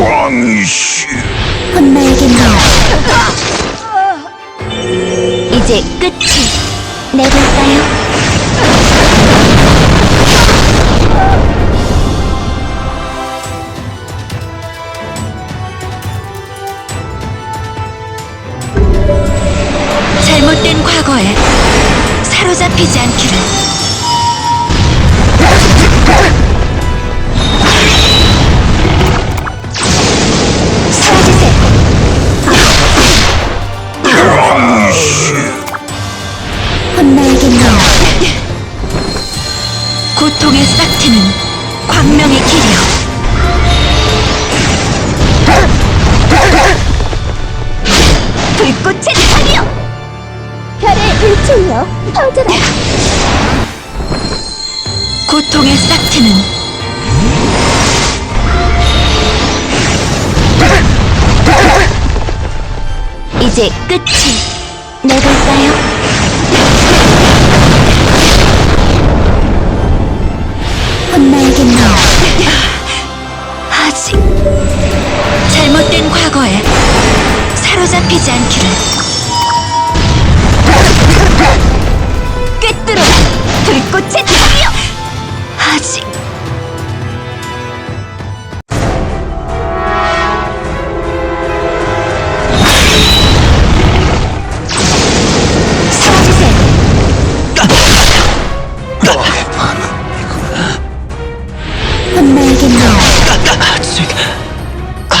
왕이시 혼나야겠네요 이제 끝이 내볼까요? 잘못된 과거에 사로잡히지 않기를. 고통의 싹트는 광명의 길이요. 불꽃의 탄이요. 별의 일치요. 퍼져라. 고통의 싹트는 이제 끝이 내볼까요? Let's see.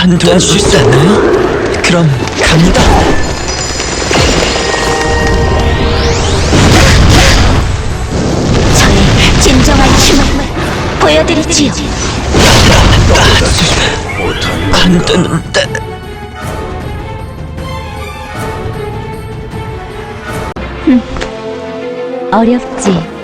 안 도와줄 수 있나요? 그럼 갑니다. 저의 진정한 춤을 보여드리지요. 안 되는데. 어렵지.